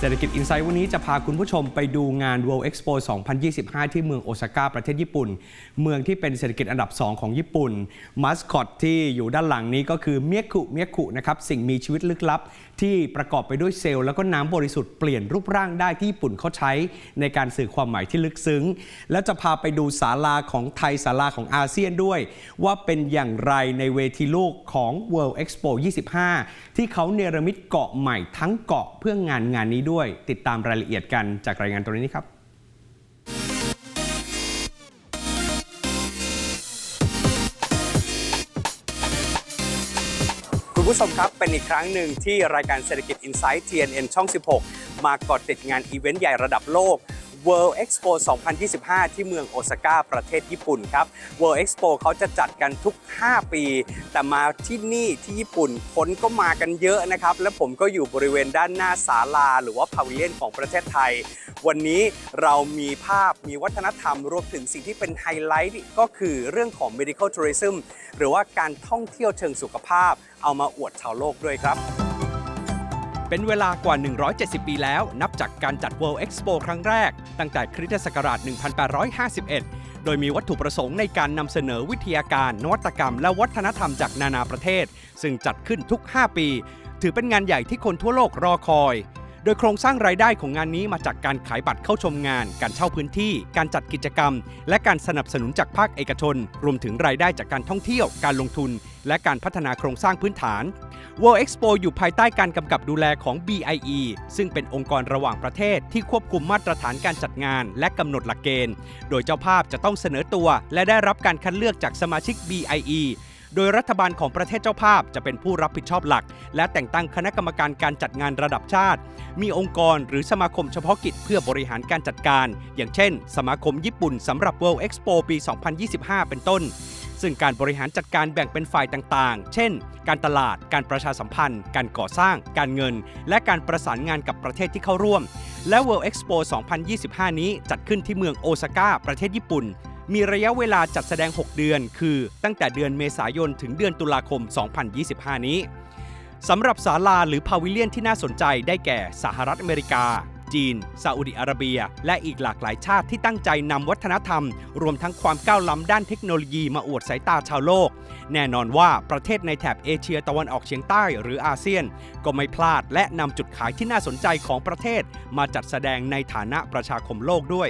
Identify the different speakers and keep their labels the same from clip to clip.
Speaker 1: เศรษฐกิจอินไซต์วันนี้จะพาคุณผู้ชมไปดูงาน World Expo 2025 ที่เมืองโอซาก้าประเทศญี่ปุ่น เมืองที่เป็นเศรษฐกิจอันดับ 2 ของญี่ปุ่นมัสคอตที่อยู่ด้านหลังนี้ก็คือเมียคุเมียคุนะครับสิ่งมีชีวิตลึกลับ ที่ประกอบไปด้วยเซลล์แล้วก็น้ำบริสุทธิ์เปลี่ยนรูปร่างได้ที่ญี่ปุ่นเขาใช้ในการสื่อความหมายที่ลึกซึ้ง แล้วจะพาไปดูศาลาของไทยศาลาของอาเซียนด้วย ว่าเป็นอย่างไรในเวทีโลกของ World Expo 25 ที่เขาเนรมิตเกาะใหม่ทั้งเกาะเพื่องานงานนี้ด้วย ติดตามรายละเอียดกันจากรายงานตัวนี้ครับคุณผู้ชมครับ เป็นอีกครั้งหนึ่งที่รายการเศรษฐกิจ Insight TNN ช่อง 16 มาเกาะติดงานอีเวนต์ใหญ่ระดับโลก World Expo 2025 ที่เมืองโอซาก้าประเทศญี่ปุ่นครับ World Expo เขาจะจัดกันทุก 5 ปี แต่มาที่นี่ที่ญี่ปุ่นคนก็มากันเยอะนะครับ และผมก็อยู่บริเวณด้านหน้าศาลา หรือว่าพาวิเลียนของประเทศไทย วันนี้เรามีภาพมีวัฒนธรรมรวมถึงสิ่งที่เป็นไฮไลท์ก็คือเรื่องของ medical tourism หรือว่าการท่องเที่ยวเชิงสุขภาพ เอามาอวดชาวโลกด้วยครับเป็นเวลากว่า 170 ปีแล้ว นับจากการจัด World Expo ครั้งแรก ตั้งแต่คริสตศักราช 1851 โดยมีวัตถุประสงค์ในการนำเสนอวิทยาการ นวัตกรรม และวัฒนธรรมจากนานาประเทศ ซึ่งจัดขึ้นทุก 5 ปี ถือเป็นงานใหญ่ที่คนทั่วโลกรอคอย ดยโครงสร้างรายได้ของงานนี้มาจากการขายบัตรเข้าชมงาน การเช่าพื้นที่ การจัดกิจกรรม และการสนับสนุนจากภาคเอกชน รวมถึงรายได้จากการท่องเที่ยว การลงทุน และการพัฒนาโครงสร้างพื้นฐาน World Expo อยู่ภายใต้การกำกับดูแลของ BIE ซึ่งเป็นองค์กรระหว่างประเทศที่ควบคุมมาตรฐานการจัดงาน และกำหนดหลักเกณฑ์ โดยเจ้าภาพจะต้องเสนอตัว และได้รับการคัดเลือกจากสมาชิก BIE โดยรัฐบาลของประเทศเจ้าภาพจะเป็นผู้รับผิดชอบหลัก และแต่งตั้งคณะกรรมการการจัดงานระดับชาติ มีองค์กรหรือสมาคมเฉพาะกิจเพื่อบริหารการจัดการ อย่างเช่น สมาคมญี่ปุ่นสำหรับ World Expo ปี 2025 เป็นต้นซึ่งการบริหารจัดการแบ่งเป็นฝ่ายต่างๆ เช่น การตลาด การประชาสัมพันธ์ การก่อสร้าง การเงิน และการประสานงานกับประเทศที่เข้าร่วม และ World Expo 2025 นี้จัดขึ้นที่เมืองโอซาก้า ประเทศญี่ปุ่น มีระยะเวลาจัดแสดง 6 เดือน คือตั้งแต่เดือนเมษายนถึงเดือนตุลาคม 2025 นี้สำหรับศาลาหรือพาวิเลียนที่น่าสนใจได้แก่สหรัฐอเมริกา จีนซาอุดิอาระเบีย และอีกหลากหลายชาติที่ตั้งใจนำวัฒนธรรม รวมทั้งความก้าวล้ำด้านเทคโนโลยีมาอวดสายตาชาวโลก แน่นอนว่าประเทศในแถบเอเชียตะวันออกเฉียงใต้หรืออาเซียน ก็ไม่พลาดและนำจุดขายที่น่าสนใจของประเทศ มาจัดแสดงในฐานะประชาคมโลกด้วย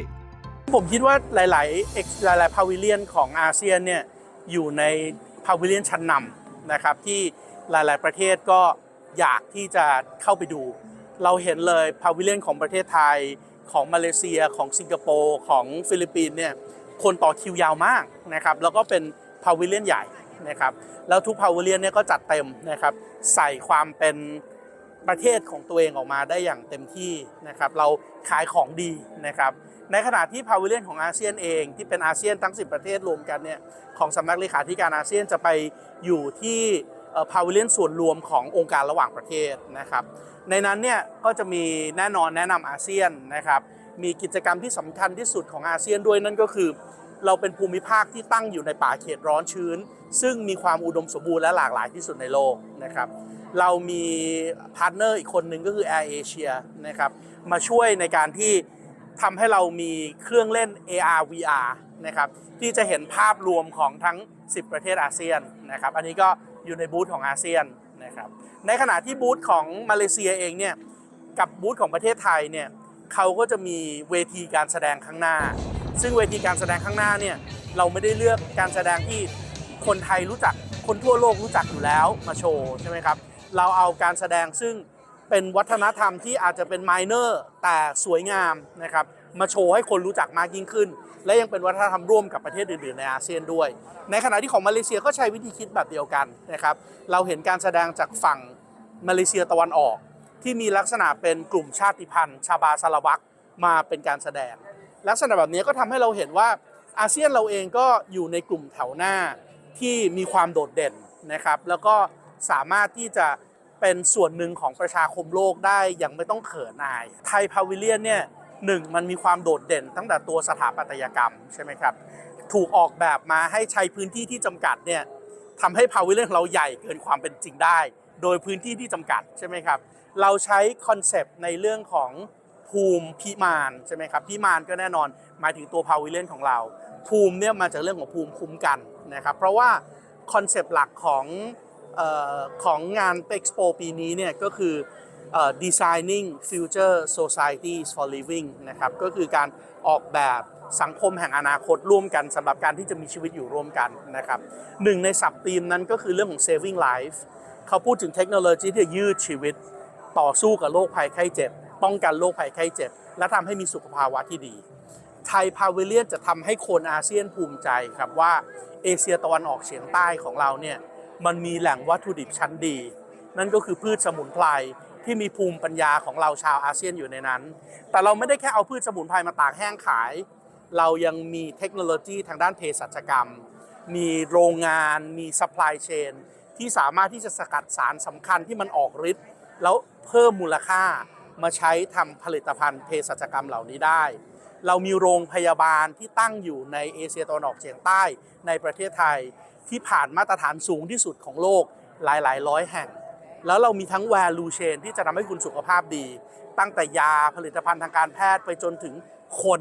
Speaker 2: ผมคิดว่าหลายๆ ex- หลายๆพาวิเลียนของอาเซียนเนี่ยอยู่ในพาวิเลียนชั้นนำนะครับที่หลายๆประเทศก็อยากที่จะเข้าไปดู เราเห็นเลยพาวิเลียนของประเทศไทยของมาเลเซียของสิงคโปร์ของฟิลิปปินส์เนี่ยคนต่อคิวยาวมากนะครับแล้วก็เป็นพาวิเลียนใหญ่นะครับแล้วทุกพาวิเลียนเนี่ยก็จัดเต็มนะครับใส่ความเป็น ประเทศของตัวเองออกมาได้อย่างเต็มที่นะครับ เราขายของดีนะครับ ในขณะที่พาวิเลียนของอาเซียนเองที่เป็นอาเซียนทั้ง 10 ประเทศรวมกันเนี่ยของสำนักเลขาธิการอาเซียนจะไปอยู่ที่พาวิเลียนส่วนรวมขององค์การระหว่างประเทศนะครับ ในนั้นเนี่ยก็จะมีแน่นอนแนะนำอาเซียนนะครับ มีกิจกรรมที่สำคัญที่สุดของอาเซียนด้วยนั่นก็คือ เราเป็นภูมิภาคที่ตั้งอยู่ในป่าเขตร้อนชื้น ซึ่งมีความอุดมสมบูรณ์และหลากหลายที่สุดในโลกนะครับเรามีพาร์ทเนอร์อีกคนหนึ่งก็คือ Air Asia นะครับมาช่วยในการที่ทำให้เรามีเครื่องเล่น AR VR นะครับที่จะเห็นภาพรวมของทั้ง 10 ประเทศอาเซียนนะครับอันนี้ก็อยู่ในบูธของอาเซียนนะครับในขณะที่บูธของมาเลเซียเองเนี่ยกับบูธของประเทศไทยเนี่ยเขาก็จะมีเวทีการแสดงข้างหน้า ซึ่งเวทีการแสดงข้างหน้าเนี่ยเราไม่ได้เลือกการแสดงที่คนไทยรู้จักคนทั่วโลกรู้จักอยู่แล้วมาโชว์ใช่ไหมครับ เราเอาการแสดงซึ่งเป็นวัฒนธรรมที่อาจจะเป็นไมเนอร์แต่สวยงามนะครับมาโชว์ให้คนรู้จักมากยิ่งขึ้น และยังเป็นวัฒนธรรมร่วมกับประเทศอื่นๆในอาเซียนด้วย ในขณะที่ของมาเลเซียก็ใช้วิธีคิดแบบเดียวกันนะครับเราเห็นการแสดงจากฝั่งมาเลเซียตะวันออก ที่มีลักษณะเป็นกลุ่มชาติพันธุ์ ชาบาซาลาวักมาเป็นการแสดง ลักษณะแบบนี้ก็ทำให้เราเห็นว่าอาเซียนเราเองก็อยู่ในกลุ่มแถวหน้าที่มีความโดดเด่นนะครับแล้วก็ สามารถที่จะเป็นส่วนหนึ่งของประชาคมโลกได้อย่างไม่ต้องเขินอาย ไทยพาวิเลียนเนี่ยหนึ่งมันมีความโดดเด่นตั้งแต่ตัวสถาปัตยกรรมใช่ไหมครับ ถูกออกแบบมาให้ใช้พื้นที่ที่จำกัดเนี่ยทำให้พาวิเลียนของเราใหญ่เกินความเป็นจริงได้ โดยพื้นที่ที่จำกัดใช่ไหมครับ เราใช้คอนเซปต์ในเรื่องของภูมิพิมานใช่ไหมครับพิมานก็แน่นอนหมายถึงตัวพาวิเลียนของเรา ภูมิเนี่ยมาจากเรื่องของภูมิคุ้มกันนะครับเพราะว่าคอนเซปต์หลักของ ของงาน Expo ปีนี้เนี่ยก็คืออ designing future societies for living นะครับก็คือการออกแบบสังคมแห่งอนาคตร่วมกันสำหรับการที่จะมีชีวิตอยู่ร่วมกันนะครับหนึ่งในสับธีมนั้นก็คือเรื่องของ saving life เขาพูดถึงเทคโนโลยีที่จะยืดชีวิตต่อสู้กับโรคภัยไข้เจ็บ ป้องกันโรคภัยไข้เจ็บ และทำให้มีสุขภาวะที่ดี ไทยพาวิเลียนจะทำให้คนอาเซียนภูมิใจครับว่าเอเชียตะวันออกเฉียงใต้ของเราเนี่ย มันมีแหล่งวัตถุดิบชั้นดี นั่นก็คือพืชสมุนไพรที่มีภูมิปัญญาของเราชาวอาเซียนอยู่ในนั้น แต่เราไม่ได้แค่เอาพืชสมุนไพรมาตากแห้งขาย เรายังมีเทคโนโลยีทางด้านเภสัชกรรม มีโรงงาน มีซัพพลายเชนที่สามารถที่จะสกัดสารสำคัญที่มันออกฤทธิ์แล้วเพิ่มมูลค่ามาใช้ทำผลิตภัณฑ์เภสัชกรรมเหล่านี้ได้ เรามีโรงพยาบาลที่ตั้งอยู่ในเอเชียตะวันออกเฉียงใต้ในประเทศไทย ที่ผ่านมาตรฐานสูงที่สุดของโลกหลายหลาย ๆ ร้อยแห่ง แล้วเรามีทั้ง value chain ที่จะทำให้คุณสุขภาพดี ตั้งแต่ยาผลิตภัณฑ์ทางการแพทย์ไปจนถึงคน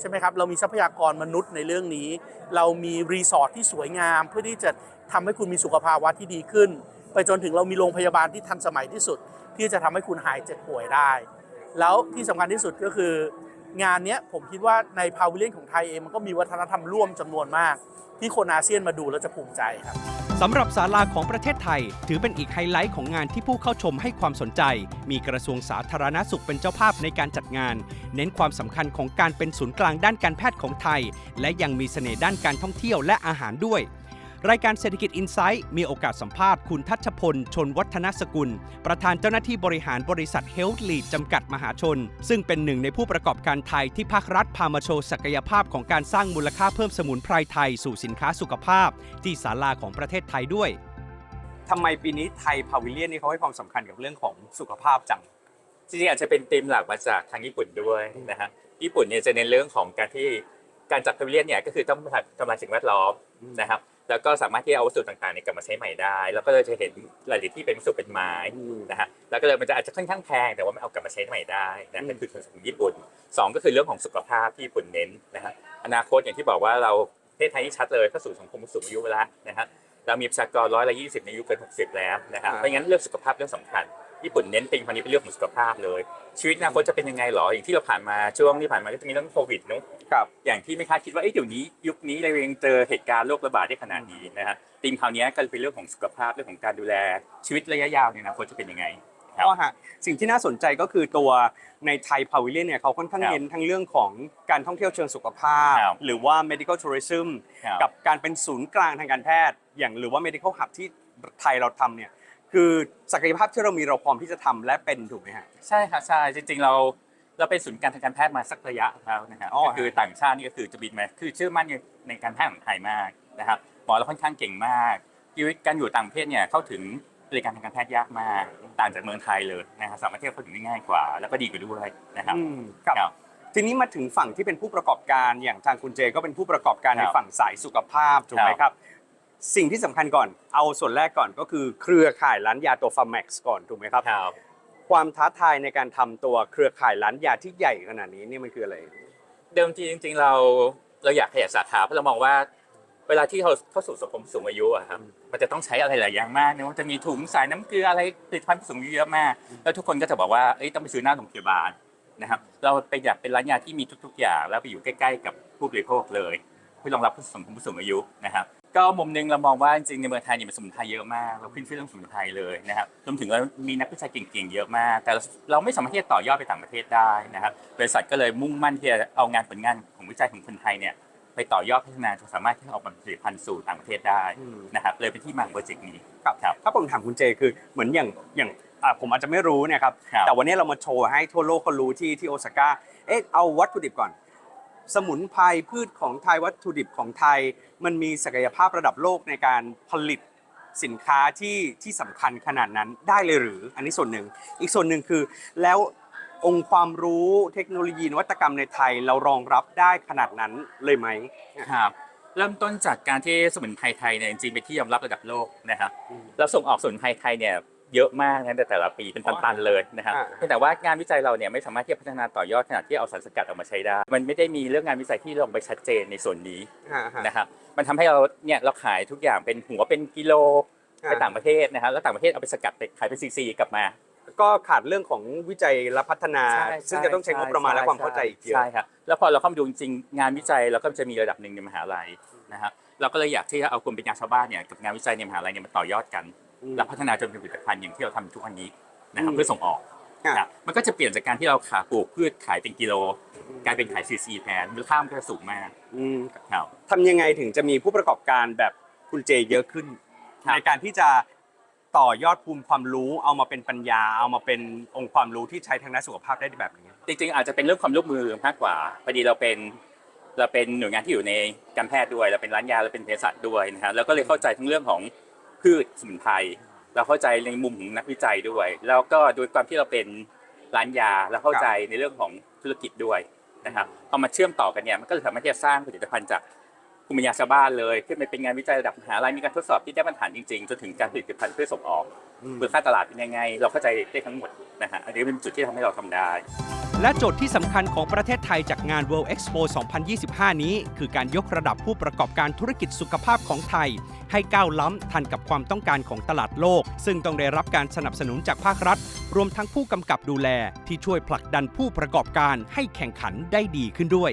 Speaker 2: ใช่ไหมครับ เรามีทรัพยากรมนุษย์ในเรื่องนี้ เรามีรีสอร์ทที่สวยงาม เพื่อที่จะทำให้คุณมีสุขภาวะที่ดีขึ้น ไปจนถึงเรามีโรงพยาบาลที่ทันสมัยที่สุด ที่จะทำให้คุณหายเจ็บป่วยได้ แล้วที่สำคัญที่สุดก็คือ งานนี้ผมคิดว่าในพาวิเลียนของไทยเองมันก็มีวัฒนธรรมร่วมจำนวนมาก ที่คนอาเซียนมาดูแล้วจะภูมิใจครับ
Speaker 1: สำหรับศาลาของประเทศไทย ถือเป็นอีกไฮไลท์ของงานที่ผู้เข้าชมให้ความสนใจ มีกระทรวงสาธารณาสุขเป็นเจ้าภาพในการจัดงาน เน้นความสำคัญของการเป็นศูนย์กลางด้านการแพทย์ของไทย และยังมีเสน่ห์ด้านการท่องเที่ยวและอาหารด้วย รายการเศรษฐกิจอินไซต์มีโอกาสสัมภาษณ์คุณทัชพล ชนวัฒนสกุล ประธานเจ้าหน้าที่บริหารบริษัท Health Lead จำกัดมหาชน ซึ่งเป็นหนึ่งในผู้ประกอบการไทยที่ภาครัฐพามาโชว์ศักยภาพของการสร้างมูลค่าเพิ่มสมุนไพรไทยสู่สินค้าสุขภาพ ที่ศาลาของประเทศไทยด้วยทำไมปีนี้ไทยพาวิเลียนนี่เขาให้ความสำคัญกับเรื่องของสุขภาพจัง
Speaker 3: จริงๆอาจจะเป็นธีมหลักมาจากทางญี่ปุ่นด้วยนะฮะญี่ปุ่นเนี่ยจะเน้นเรื่องของการที่การจัดพาวิเลียนเนี่ยก็คือต้องทำลายสิ่งแวดล้อมนะครับ แล้วก็สามารถที่จะเอาวัสดุต่างๆเนี่ยกลับมาใช้ใหม่ได้ แล้วก็เราจะเห็นหลายๆที่เป็นวัสดุเป็นไม้นะฮะแล้วก็เลยมันจะอาจจะค่อนข้างแพงแต่ว่ามันเอากลับมาใช้ใหม่ได้นะนั่นคือส่วนของญี่ปุ่นสองก็คือเรื่องของสุขภาพที่ญี่ปุ่นเน้นนะฮะอนาคตอย่างที่บอกว่าเราประเทศไทยนี่ชัดเลยเข้าสู่สังคมผู้สูงอายุไปแล้วนะฮะเรามีประชากรร้อยละยี่สิบในอายุเกินหกสิบแล้วนะครับเพราะงั้นเรื่องสุขภาพเรื่องสำคัญ ญี่ปุ่นเน้นเป็นพันนี้เป็นเรื่องของสุขภาพเลย ชีวิตอนาคตจะเป็นยังไงหรออย่างที่เราผ่านมาช่วงที่ผ่านมาก็จะมีเรื่องโควิดเนอะ
Speaker 1: ครับ
Speaker 3: อย่างที่ไม่คาดคิดว่าเอ้ยเดี๋ยวนี้ยุคนี้เรายังเจอเหตุการณ์โรคระบาดได้ขนาดนี้นะฮะธีมคราวนี้ก็เป็นเรื่องของสุขภาพเรื่องของการดูแล ชีวิตระยะยาวในอนาคตจะเป็นยังไงครับ
Speaker 1: ก็ฮะสิ่งที่น่าสนใจก็คือตัวในไทยพาวิเลียนเนี่ยเขาค่อนข้าง
Speaker 3: ครับ
Speaker 1: เน้นทั้งเรื่องของการท่องเที่ยวเชิงสุขภาพ
Speaker 3: ครับ
Speaker 1: หรือว่า medical tourism
Speaker 3: ครับ
Speaker 1: กับการเป็นศูนย์กลางทางการแพทย์ อย่างหรือว่า medical hub ที่ไทยเราทำเนี่ย คือศักยภาพที่เรามีเราพร้อมที่จะทำและเป็นถูกไหมฮะ
Speaker 3: ใช่ครับใช่จริงๆเราเราเป็นศูนย์การทางการแพทย์มาสักระยะแล้วนะครับ
Speaker 1: อ๋อ
Speaker 3: ก็คือต่างชาตินี่ก็คือจะบินมาคือเชื่อมั่นในการแพทย์ของไทยมากนะครับหมอเราค่อนข้างเก่งมากชีวิตการอยู่ต่างประเทศเนี่ยเข้าถึงบริการทางการแพทย์ยากมากต่างจากเมืองไทยเลยนะครับสามารถที่จะเข้าถึงได้ง่ายกว่า แล้วก็ดีกว่าด้วยนะครับ
Speaker 1: อืมครับ
Speaker 3: ครับ
Speaker 1: ทีนี้มาถึงฝั่งที่เป็นผู้ประกอบการอย่างทางคุณเจก็เป็นผู้ประกอบการ
Speaker 3: ครับ
Speaker 1: ในฝั่งสายสุขภาพถูกไหม
Speaker 3: ครับ
Speaker 1: ครับ สิ่งที่สำคัญก่อนเอาส่วนแรกก่อนก็คือเครือข่ายร้านยาตัวฟาร์แม็กซ์ก่อนถูกไหมครับ
Speaker 3: ครับ
Speaker 1: ความท้าทายในการทำตัวเครือข่ายร้านยาที่ใหญ่ขนาดนี้นี่มันคืออะไร
Speaker 3: เดิมทีจริง ๆ เราเราอยากขยายสาขาเพราะเรามองว่าเวลาที่เราเข้าสู่สังคมผู้สูงอายุอะครับมันจะต้องใช้อะไรหลายอย่างมากนะว่าจะมีถุงสายน้ำเกลืออะไรผลิตภัณฑ์ผู้สูงอายุเยอะมาก แล้วทุกคนก็จะบอกว่าเอ้ยต้องไปซื้อหน้าโรงพยาบาลนะครับ เราไปอยากเป็นร้านยาที่มีทุก ๆ อย่าง แล้วไปอยู่ใกล้ ๆ กับผู้บริโภคเลยเพื่อรองรับผู้สังคมผู้สูงอายุนะครับ ก็มุมหนึงเรามองว่าจริงๆในเมืองไทยเนี่ยมันสมุนไพรเยอะมาก เราขึ้นชื่อเรื่องสมุนไพรเลยนะครับรวมถึงเรามีนักวิจัยเก่งๆเยอะมาก แต่เราไม่สามารถที่จะต่อยอดไปต่างประเทศได้นะครับบริษัทก็เลยมุ่งมั่นที่จะเอางานผลงานของวิจัยของคนไทยเนี่ยไปต่อยอดพัฒนาจนสามารถที่จะออกมาเป็นผลิตภัณฑ์สู่ต่างประเทศได้
Speaker 1: อืม
Speaker 3: นะครับเลยเป็นที่มาของโปรเจกต์นี้
Speaker 1: ครับ
Speaker 3: ครับ
Speaker 1: ถ้าผมถามคุณเจคือเหมือนอย่างอย่างอะผมอาจจะไม่รู้เนะครับ
Speaker 3: ครับ
Speaker 1: แต่วันนี้เรามาโชว์ให้ทั่วโลกเขารู้ที่ที่โอซาก้าเอ๊ะเอาวัตถุดิบก่อน สมุนไพรพืชของไทยวัตถุดิบของไทย มันมีศักยภาพระดับโลกในการผลิตสินค้าที่ที่สำคัญขนาดนั้นได้เลยหรือ อันนี้ส่วนหนึ่ง อีกส่วนหนึ่งคือแล้วองค์ความรู้เทคโนโลยีนวัตกรรมในไทยเรารองรับได้ขนาดนั้นเลยไหม
Speaker 3: ครับเริ่มต้นจากการที่สมุนไพรไทยเนี่ยจริงๆเป็นที่ยอมรับระดับโลกนะครับ
Speaker 1: อืม
Speaker 3: เราส่งออกสมุนไพรไทยเนี่ย เยอะมากนะในแต่ละปีเป็นตันๆเลยนะครับ
Speaker 1: อ่า
Speaker 3: เพียงแต่ว่างานวิจัยเราเนี่ยไม่สามารถที่จะพัฒนาต่อยอดขนาดที่เอาสารสกัดออกมาใช้ได้ มันไม่ได้มีเรื่องงานวิจัยที่ลงไปชัดเจนในส่วนนี้
Speaker 1: ฮะฮะ
Speaker 3: นะครับมันทำให้เราเนี่ยเราขายทุกอย่างเป็นหัวเป็นกิโลไปต่างประเทศนะครับแล้วต่างประเทศเอาไปสกัดไปขายเป็นซีซีกลับมา
Speaker 1: ก็ขาดเรื่องของวิจัยและพัฒนา
Speaker 3: ใช่
Speaker 1: ซึ่งจะต้องใช้งบประมาณและความเข้าใจอีกเยอะ
Speaker 3: ใช่ครับแล้วพอเราเข้ามาดูจริงๆงานวิจัยเราก็จะมีระดับหนึ่งในมหาลัยนะครับเราก็เลยอยากที่จะเอาคนเป็นงานชาวบ้านเนี่ยกับงานวิจัยในมหาลัยเนี่ยมาต่อยอดกัน
Speaker 1: อืม
Speaker 3: และพัฒนาจนเป็นผลิตภัณฑ์อย่างที่เราทำทุกวันนี้นะครับ
Speaker 1: อืม
Speaker 3: เพื่อส่งออก
Speaker 1: ครับ
Speaker 3: นะครับมันก็จะเปลี่ยนจากการที่เราขาปลูกพืชขายเป็นกิโล กลายเป็นขายซีซีแทนมูลค่ามันก็จะสูงมาก
Speaker 1: อืม
Speaker 3: ครับ
Speaker 1: ทำยังไงถึงจะมีผู้ประกอบการแบบคุณเจเยอะขึ้น
Speaker 3: ครับ
Speaker 1: ในการที่จะต่อยอดภูมิความรู้เอามาเป็นปัญญา เอามาเป็นองค์ความรู้ที่ใช้ทางด้านสุขภาพได้แบบนี้
Speaker 3: จริงๆอาจจะเป็นเรื่องความร่วมมือมากกว่าพอดีเราเป็นเราเป็นหน่วยงานที่อยู่ในการแพทย์ด้วย เราเป็นร้านยาเราเป็นเภสัชด้วยนะครับแล้วก็เลยเข้าใจทั้งเรื่องของ พืชสมุนไพรเราเข้าใจในมุมของนักวิจัยด้วย แล้วก็โดยความที่เราเป็นร้านยาเราเข้าใจในเรื่องของธุรกิจด้วยนะครับพอมาเชื่อมต่อกันเนี่ยมันก็สามารถที่จะสร้างผลิตภัณฑ์จากภูมิปัญญาชาวบ้านเลยขึ้นไปเป็นงานวิจัยระดับมหาลัยมีการทดสอบที่ได้มาตรฐานจริงๆจนถึงการผลิตภัณฑ์เพื่อส่งออกมูลค่าตลาดเป็นยังไง เราเข้าใจได้ทั้งหมดนะฮะอันนี้เป็นจุดที่ทำให้เราทำได้
Speaker 1: และโจทย์ที่สำคัญของประเทศไทยจากงาน World Expo 2025 นี้ คือการยกระดับผู้ประกอบการธุรกิจสุขภาพของไทย ให้ก้าวล้ำทันกับความต้องการของตลาดโลก ซึ่งต้องได้รับการสนับสนุนจากภาครัฐ รวมทั้งผู้กำกับดูแลที่ช่วยผลักดันผู้ประกอบการให้แข่งขันได้ดีขึ้นด้วย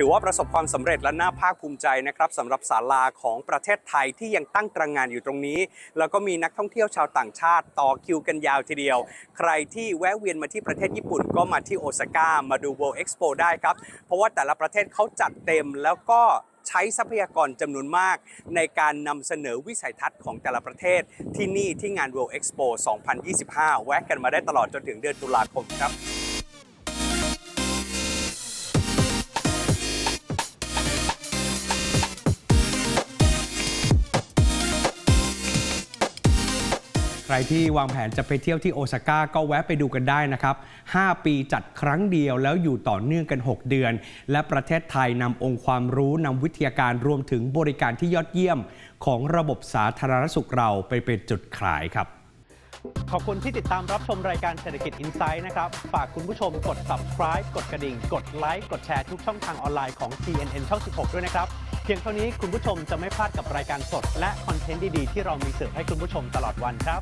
Speaker 1: ถือว่าประสบความสำเร็จและน่าภาคภูมิใจนะครับสำหรับศาลาของประเทศไทยที่ยังตั้งตระหงานอยู่ตรงนี้ แล้วก็มีนักท่องเที่ยวชาวต่างชาติต่อคิวกันยาวทีเดียว ใครที่แวะเวียนมาที่ประเทศญี่ปุ่นก็มาที่โอซาก้ามาดู World Expo ได้ครับ เพราะว่าแต่ละประเทศเขาจัดเต็มแล้วก็ใช้ทรัพยากรจำนวนมากในการนำเสนอวิสัยทัศน์ของแต่ละประเทศที่นี่ที่งาน World Expo 2025 แวะกันมาได้ตลอดจนถึงเดือนตุลาคมครับ ใครที่วางแผนจะไปเที่ยวที่โอซาก้าก็แวะไปดูกันได้นะครับ 5 ปีจัดครั้งเดียวแล้วอยู่ต่อเนื่องกัน 6 เดือน และประเทศไทยนำองค์ความรู้นำวิทยาการรวมถึงบริการที่ยอดเยี่ยม ของระบบสาธารณสุขเราไปเป็นจุดขายครับ ขอบคุณที่ติดตามรับชมรายการเศรษฐกิจอินไซด์นะครับ ฝากคุณผู้ชมกด subscribe กดกระดิ่ง กดไลค์ กดแชร์ทุกช่องทางออนไลน์ของ TNN ช่อง 16 ด้วยนะครับ เพียงเท่านี้คุณผู้ชมจะไม่พลาดกับรายการสด และคอนเทนต์ดี ๆ ที่เรามีเสิร์ฟให้คุณผู้ชมตลอดวันครับ